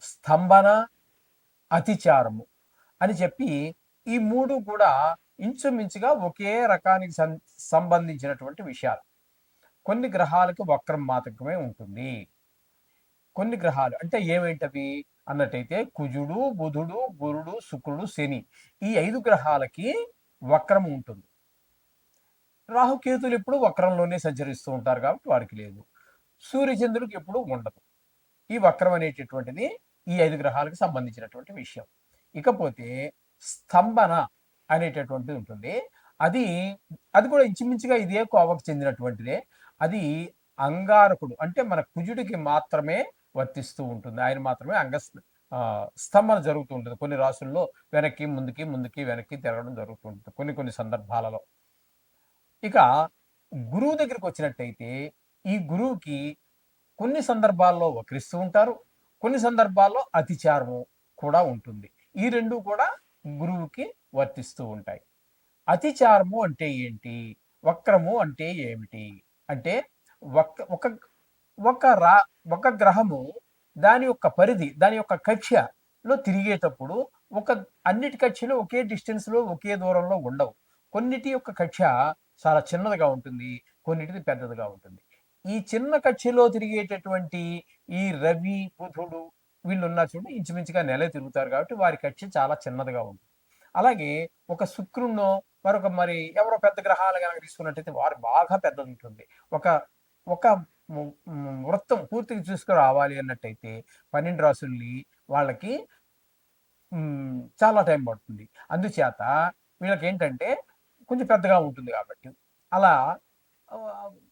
స్తంభన అతిచారము అని చెప్పి ఈ మూడు కూడా ఇంచుమించుగా ఒకే రకానికి సం- సంబంధించినటువంటి విషయాలు. కొన్ని గ్రహాలకు వక్రం మాత్రమే ఉంటుంది. కొన్ని గ్రహాలు అంటే ఏమేంటవి? అన్నట్టయితే కుజుడు బుధుడు గురుడు శుక్రుడు శని ఈ ఐదు గ్రహాలకి వక్రం ఉంటుంది. రాహుకేతులు ఎప్పుడు వక్రంలోనే సంచరిస్తూ ఉంటారు కాబట్టి వారికి లేదు. సూర్యచంద్రుడికి ఎప్పుడు ఉండదు. ఈ వక్రం అనేటటువంటిది ఈ ఐదు గ్రహాలకు సంబంధించినటువంటి విషయం. ఇకపోతే స్తంభన అనేటటువంటిది ఉంటుంది. అది అది కూడా ఇంచుమించుగా ఇదే కోవకు చెందినటువంటిదే. అది అంగారకుడు అంటే మన కుజుడికి మాత్రమే వర్తిస్తూ ఉంటుంది. ఆయన మాత్రమే అంగ స్తంభన జరుగుతూ ఉంటుంది. కొన్ని రాసుల్లో వెనక్కి ముందుకి ముందుకి వెనక్కి తిరగడం జరుగుతూ ఉంటుంది. కొన్ని కొన్ని సందర్భాలలో. ఇక గురువు దగ్గరికి వచ్చినట్టయితే ఈ గురువుకి కొన్ని సందర్భాల్లో వక్రిస్తూ ఉంటారు. కొన్ని సందర్భాల్లో అతిచారము కూడా ఉంటుంది. ఈ రెండు కూడా గురువుకి వర్తిస్తూ ఉంటాయి. అతిచారము అంటే ఏంటి? వక్రము అంటే ఏమిటి? అంటే ఒక ఒక ఒక రా ఒక గ్రహము దాని యొక్క పరిధి దాని యొక్క కక్ష్యలో తిరిగేటప్పుడు ఒక అన్నిటి కక్షలు ఒకే డిస్టెన్స్లో ఒకే దూరంలో ఉండవు. కొన్నిటి యొక్క కక్ష చాలా చిన్నదిగా ఉంటుంది కొన్నిటిది పెద్దదిగా ఉంటుంది. ఈ చిన్న కక్షలో తిరిగేటటువంటి ఈ రవి బుధుడు వీళ్ళు ఉన్నా చూడండి ఇంచుమించుగా నెల తిరుగుతారు కాబట్టి వారి కక్ష చాలా చిన్నదిగా ఉంటుంది. అలాగే ఒక శుక్రుణ్ణో మరొక మరి ఎవరో పెద్ద గ్రహాలు కనుక తీసుకున్నట్టయితే వారు బాగా పెద్దది ఉంటుంది. ఒక ఒక వృత్తం పూర్తిగా చూసుకుని రావాలి అన్నట్టయితే పన్నెండు రాసుల్ని వాళ్ళకి చాలా టైం పడుతుంది. అందుచేత వీళ్ళకి ఏంటంటే కొంచెం పెద్దగా ఉంటుంది కాబట్టి అలా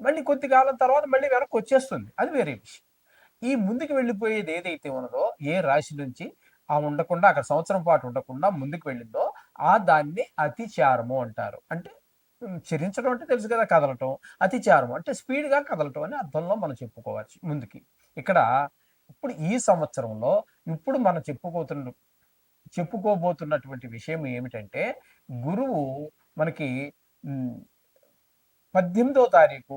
మళ్ళీ కొద్ది కాలం తర్వాత మళ్ళీ వెనక్కి వచ్చేస్తుంది. అది వేరే విషయం. ఈ ముందుకు వెళ్ళిపోయేది ఏదైతే ఉన్నదో ఏ రాశి నుంచి ఆ ఉండకుండా అక్కడ సంవత్సరం పాటు ఉండకుండా ముందుకు వెళ్ళిందో ఆ దాన్ని అతిచారము అంటారు. అంటే ఉమ్, చరించడం అంటే తెలుసు కదా కదలటం. అతిచారం అంటే స్పీడ్గా కదలటం అని అర్థంలో మనం చెప్పుకోవచ్చు ముందుకి. ఇక్కడ ఇప్పుడు ఈ సంవత్సరంలో ఇప్పుడు మనం చెప్పుకోతున్న చెప్పుకోబోతున్నటువంటి విషయం ఏమిటంటే గురువు మనకి పద్దెనిమిదో తారీఖు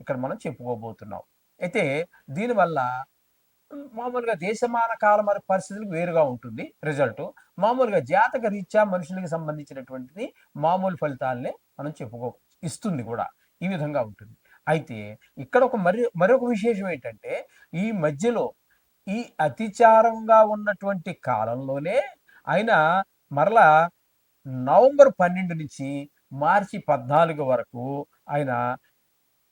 ఇక్కడ మనం చెప్పుకోబోతున్నాం. అయితే దీనివల్ల మామూలుగా దేశమాన కాల మరి పరిస్థితులకు వేరుగా ఉంటుంది రిజల్ట్. మామూలుగా జాతక రీత్యా మనుషులకు సంబంధించినటువంటిది మామూలు ఫలితాలనే మనం చెప్పుకో ఇస్తుంది కూడా. ఈ విధంగా ఉంటుంది. అయితే ఇక్కడ ఒక మరి మరొక విశేషం ఏంటంటే ఈ మధ్యలో ఈ అతిచారంగా ఉన్నటువంటి కాలంలోనే ఆయన మరలా నవంబర్ పన్నెండు నుంచి మార్చి పద్నాలుగు వరకు ఆయన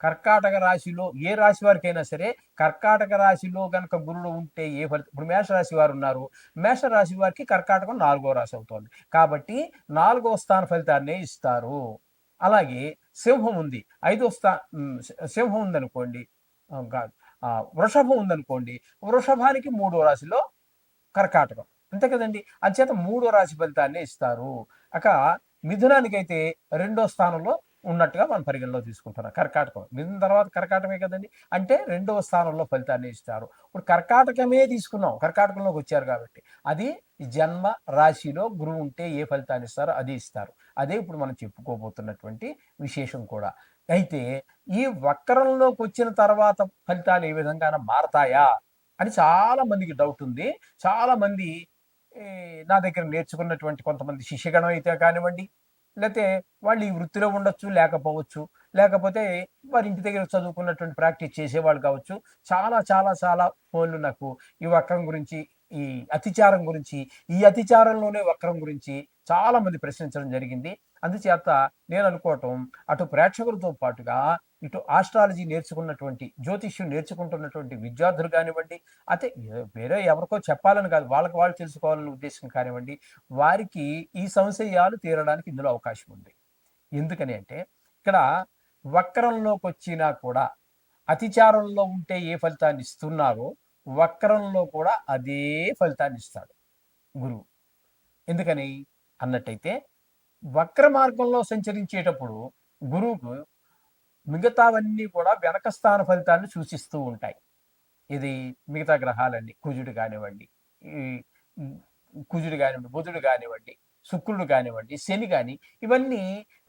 కర్కాటక రాశిలో ఏ రాశి వారికైనా సరే కర్కాటక రాశిలో గనక గురుడు ఉంటే ఏ ఫలితం ఇప్పుడు మేషరాశి వారు ఉన్నారు. మేషరాశి వారికి కర్కాటకం నాలుగో రాశి అవుతోంది. కాబట్టి నాలుగో స్థాన ఫలితాన్నే ఇస్తారు. అలాగే సింహం ఉంది. ఐదో స్థా సింహం ఉందనుకోండి. వృషభం ఉందనుకోండి. వృషభానికి మూడో రాశిలో కర్కాటకం. అంతే కదండి? అంచేత మూడో రాశి ఫలితాన్ని ఇస్తారు. అక మిథునానికైతే రెండో స్థానంలో ఉన్నట్టుగా మనం పరిగణలో తీసుకుంటున్నాం. కర్కాటకం. మిథున తర్వాత కర్కాటకమే కదండి? అంటే రెండవ స్థానంలో ఫలితాన్ని ఇస్తారు. ఇప్పుడు కర్కాటకమే తీసుకున్నాం. కర్కాటకంలోకి వచ్చారు కాబట్టి అది జన్మ రాశిలో గురువు ఉంటే ఏ ఫలితాన్ని ఇస్తారో అది ఇస్తారు. అదే ఇప్పుడు మనం చెప్పుకోబోతున్నటువంటి విశేషం కూడా. అయితే ఈ వక్రంలోకి వచ్చిన తర్వాత ఫలితాలు ఏ విధంగా మారతాయా అని చాలా మందికి డౌట్ ఉంది. చాలా మంది నా దగ్గర నేర్చుకున్నటువంటి కొంతమంది శిష్యగణం అయితే కానివ్వండి లేకపోతే వాళ్ళు ఈ వృత్తిలో ఉండొచ్చు లేకపోవచ్చు. లేకపోతే వారి ఇంటి దగ్గర చదువుకున్నటువంటి ప్రాక్టీస్ చేసేవాళ్ళు కావచ్చు. చాలా చాలా చాలా ఫోన్లు నాకు ఈ వక్రం గురించి ఈ అతిచారం గురించి ఈ అతిచారంలోనే వక్రం గురించి చాలా మంది ప్రశ్నించడం జరిగింది. అందుచేత నేను అనుకోవటం అటు ప్రేక్షకులతో పాటుగా ఇటు ఆస్ట్రాలజీ నేర్చుకున్నటువంటి జ్యోతిష్యం నేర్చుకుంటున్నటువంటి విద్యార్థులు కానివ్వండి అయితే వేరే ఎవరికో చెప్పాలని కాదు వాళ్ళకి వాళ్ళు తెలుసుకోవాలనే ఉద్దేశం కానివ్వండి వారికి ఈ సంశయాలు తీరడానికి ఇందులో అవకాశం ఉంది. ఎందుకని అంటే ఇక్కడ వక్రంలోకి వచ్చినా కూడా అతిచారంలో ఉంటే ఏ ఫలితాన్ని ఇస్తున్నారో వక్రంలో కూడా అదే ఫలితాన్ని ఇస్తాడు గురువు. ఎందుకని? అన్నట్టయితే వక్ర మార్గంలో సంచరించేటప్పుడు గురువుకు మిగతావన్నీ కూడా వెనక స్థాన ఫలితాన్ని సూచిస్తూ ఉంటాయి. ఇది మిగతా గ్రహాలన్నీ కుజుడు కానివ్వండి ఈ కుజుడు కానివ్వండి బుధుడు కానివ్వండి శుక్రుడు కానివ్వండి శని కానీ ఇవన్నీ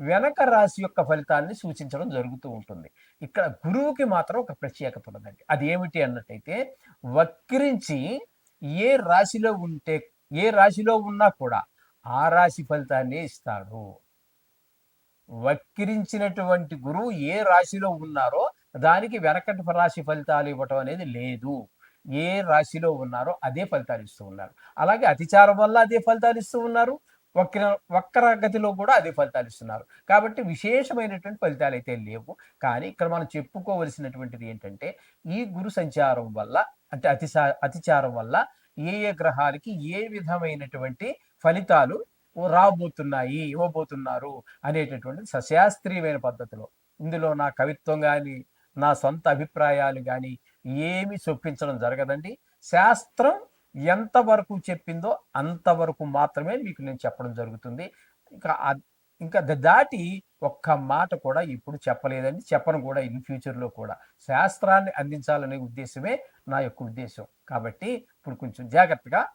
వెనక రాశి యొక్క ఫలితాన్ని సూచించడం జరుగుతూ ఉంటుంది. ఇక్కడ గురువుకి మాత్రం ఒక ప్రత్యేకత ఉన్నదండి. అది ఏమిటి అన్నట్టయితే వక్రించి ఏ రాశిలో ఉంటే ఏ రాశిలో ఉన్నా కూడా ఆ రాశి ఫలితాన్ని ఇస్తాడు. వక్రించినటువంటి గురువు ఏ రాశిలో ఉన్నారో దానికి వెనకటి రాశి ఫలితాలు ఇవ్వటం అనేది లేదు. ఏ రాశిలో ఉన్నారో అదే ఫలితాలు ఇస్తూ ఉన్నారు. అలాగే అతిచారం వల్ల అదే ఫలితాలు ఇస్తూ ఉన్నారు. వక్ర వక్రగతిలో కూడా అదే ఫలితాలు ఇస్తున్నారు. కాబట్టి విశేషమైనటువంటి ఫలితాలు అయితే లేవు. కానీ ఇక్కడ మనం చెప్పుకోవలసినటువంటిది ఏంటంటే ఈ గురు సంచారం వల్ల అంటే అతిశా అతిచారం వల్ల ఏ ఏ గ్రహాలకి ఏ విధమైనటువంటి ఫలితాలు రాబోతున్నాయి ఇవ్వబోతున్నారు అనేటటువంటి సశాస్త్రీయమైన పద్ధతిలో. ఇందులో నా కవిత్వం కానీ నా సొంత అభిప్రాయాలు కానీ ఏమి చొప్పించడం జరగదండి. శాస్త్రం ఎంతవరకు చెప్పిందో అంతవరకు మాత్రమే మీకు నేను చెప్పడం జరుగుతుంది. ఇంకా ఇంకా ద- దాటి ఒక్క మాట కూడా ఇప్పుడు చెప్పలేదండి. చెప్పను కూడా ఇన్ ఫ్యూచర్లో కూడా. శాస్త్రాన్ని అందించాలనే ఉద్దేశమే నా యొక్క ఉద్దేశం. కాబట్టి ఇప్పుడు కొంచెం జాగ్రత్తగా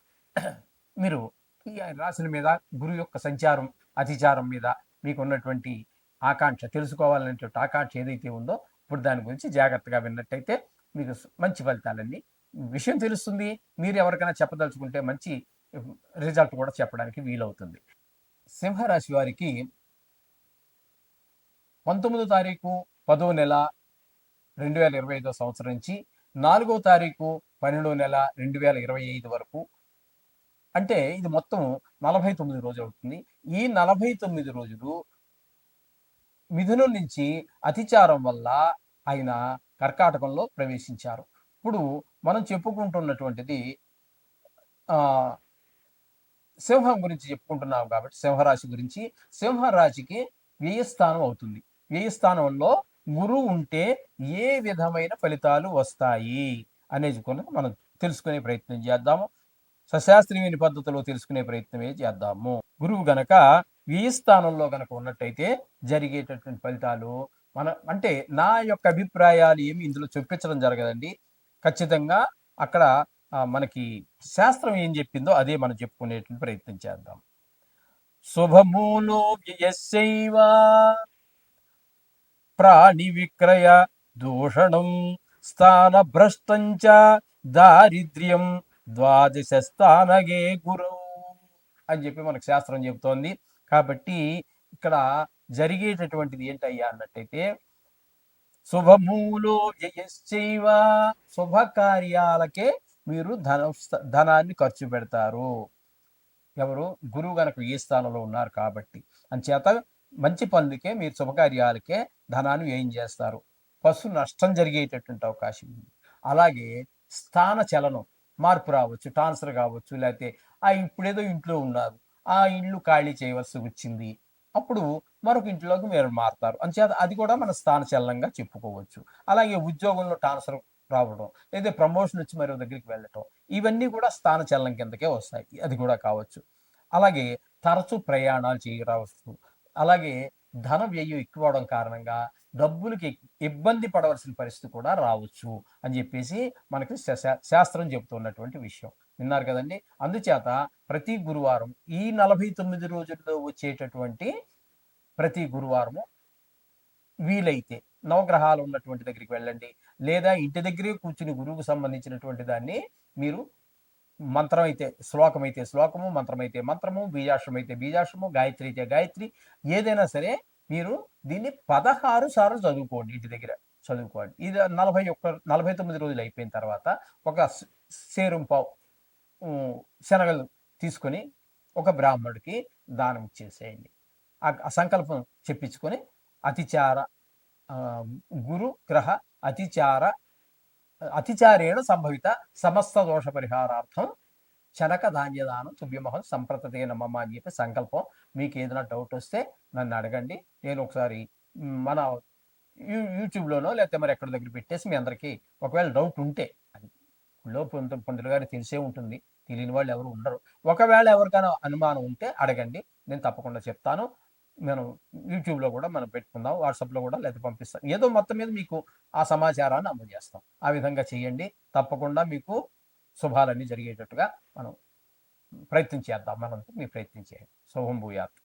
మీరు ఈ రాశుల మీద గురువు యొక్క సంచారం అతిచారం మీద మీకు ఉన్నటువంటి ఆకాంక్ష తెలుసుకోవాలనేటువంటి ఆకాంక్ష ఏదైతే ఉందో ఇప్పుడు దాని గురించి జాగ్రత్తగా విన్నట్టయితే మీకు మంచి ఫలితాలన్నీ విషయం తెలుస్తుంది. మీరు ఎవరికైనా చెప్పదలుచుకుంటే మంచి రిజల్ట్ కూడా చెప్పడానికి వీలవుతుంది. సింహరాశి వారికి పంతొమ్మిదో తారీఖు పదో నెల రెండు వేల ఇరవై ఐదో సంవత్సరం నుంచి నాలుగో తారీఖు పన్నెండో నెల రెండు వేల ఇరవై ఐదు వరకు అంటే ఇది మొత్తం నలభై తొమ్మిది రోజులు అవుతుంది. ఈ నలభై తొమ్మిది రోజులు మిథునం నుంచి అతిచారం వల్ల ఆయన కర్కాటకంలో ప్రవేశించారు. ఇప్పుడు మనం చెప్పుకుంటున్నటువంటిది సింహం గురించి చెప్పుకుంటున్నాం కాబట్టి సింహరాశి గురించి. సింహరాశికి వ్యయస్థానం అవుతుంది. వ్యయస్థానంలో గురువు ఉంటే ఏ విధమైన ఫలితాలు వస్తాయి అనేది కూడా మనం తెలుసుకునే ప్రయత్నం చేద్దాము. సశాస్త్రీయమైన పద్ధతిలో తెలుసుకునే ప్రయత్నమే చేద్దాము. గురువు గనక వ్యయస్థానంలో గనక ఉన్నట్టయితే జరిగేటటువంటి ఫలితాలు మన అంటే నా యొక్క అభిప్రాయాలు ఏమి ఇందులో చూపించడం జరగదండి. ఖచ్చితంగా అక్కడ మనకి శాస్త్రం ఏం చెప్పిందో అదే మనం చెప్పుకునేటువంటి ప్రయత్నం చేద్దాం. శుభమూలో వ్యయస్యైవ ప్రాణి విక్రయ దూషణం స్థాన భ్రష్టంచ దారిద్ర్యం ద్వాదశస్థానగే గురు అని చెప్పి మనకు శాస్త్రం చెబుతోంది. కాబట్టి ఇక్కడ జరిగేటటువంటిది ఏంటయ్యా అన్నట్టయితే శుభమూలో జయశ్చైవ శుభకార్యాలకే మీరు ధన ధనాన్ని ఖర్చు పెడతారు. ఎవరు? గురువు గనక ఏ స్థానంలో ఉన్నారు కాబట్టి. అంచేత మంచి పనులకే మీరు శుభకార్యాలకే ధనాన్ని వ్యయం చేస్తారు. పశు నష్టం జరిగేటటువంటి అవకాశం ఉంది. అలాగే స్థాన చలనం. మార్పు రావచ్చు ట్రాన్స్ఫర్ కావచ్చు లేకపోతే ఆ ఇప్పుడేదో ఇంట్లో ఉన్నారు ఆ ఇల్లు ఖాళీ చేయవలసి వచ్చింది అప్పుడు మరొక ఇంట్లోకి మీరు మారుతారు. అంచేత అది కూడా మన స్థాన చలనంగా చెప్పుకోవచ్చు. అలాగే ఉద్యోగంలో ట్రాన్స్ఫర్ రావడం లేదా ప్రమోషన్ వచ్చి మరో దగ్గరికి వెళ్ళటం ఇవన్నీ కూడా స్థాన చలనం కిందకే వస్తాయి. అది కూడా కావచ్చు. అలాగే తరచూ ప్రయాణాలు చేయరావచ్చు. అలాగే ధన వ్యయం ఎక్కువ అవడం కారణంగా డబ్బులకి ఇబ్బంది పడవలసిన పరిస్థితి కూడా రావచ్చు అని చెప్పేసి మనకి శా- శాస్త్రం చెబుతున్నటువంటి విషయం. విన్నారు కదండి? అందుచేత ప్రతి గురువారం ఈ నలభై తొమ్మిది రోజుల్లో వచ్చేటటువంటి ప్రతి గురువారము వీలైతే నవగ్రహాలు ఉన్నటువంటి దగ్గరికి వెళ్ళండి. లేదా ఇంటి దగ్గరే కూర్చుని గురువుకు సంబంధించినటువంటి దాన్ని మీరు మంత్రం అయితే శ్లోకం అయితే శ్లోకము మంత్రం అయితే మంత్రము బీజాక్షరం అయితే బీజాక్షరము గాయత్రి అయితే గాయత్రి ఏదైనా సరే మీరు దీన్ని పదహారు సార్లు చదువుకోండి ఇంటి దగ్గర చదువుకోండి. ఇది నలభై ఒక్క నలభై తొమ్మిది రోజులు అయిపోయిన తర్వాత ఒక స- సేరుం పావు శనగలు తీసుకొని ఒక బ్రాహ్మణుడికి దానం ఇచ్చేసేయండి ఆ సంకల్పం చెప్పించుకొని అతిచార గురు గ్రహ అతిచార అతిచారేణ సంభవిత సమస్త దోష పరిహారార్థం శనక ధాన్యదానం తుభ్యమహం సంప్రతతే నమ్మమ్మ అని చెప్పి సంకల్పం. మీకు ఏదైనా డౌట్ వస్తే నన్ను అడగండి. నేను ఒకసారి మన యూ యూట్యూబ్లోనో లేకపోతే మరి ఎక్కడ దగ్గర పెట్టేసి మీ అందరికీ ఒకవేళ డౌట్ ఉంటే అది లో పొంద పంతులు గారికి తెలిసే ఉంటుంది. తెలియని వాళ్ళు ఎవరు ఉండరు. ఒకవేళ ఎవరికైనా అనుమానం ఉంటే అడగండి. నేను తప్పకుండా చెప్తాను. మనం యూట్యూబ్లో కూడా మనం పెట్టుకుందాం. వాట్సాప్లో కూడా లేకపోతే పంపిస్తాం. ఏదో మొత్తం మీద మీకు ఆ సమాచారాన్ని అందజేస్తాం. ఆ విధంగా చేయండి. తప్పకుండా మీకు శుభాలన్నీ జరిగేటట్టుగా మనం ప్రయత్నం చేద్దాం. మనం మీ ప్రయత్నం చేయండి. శుభం భూయాత్.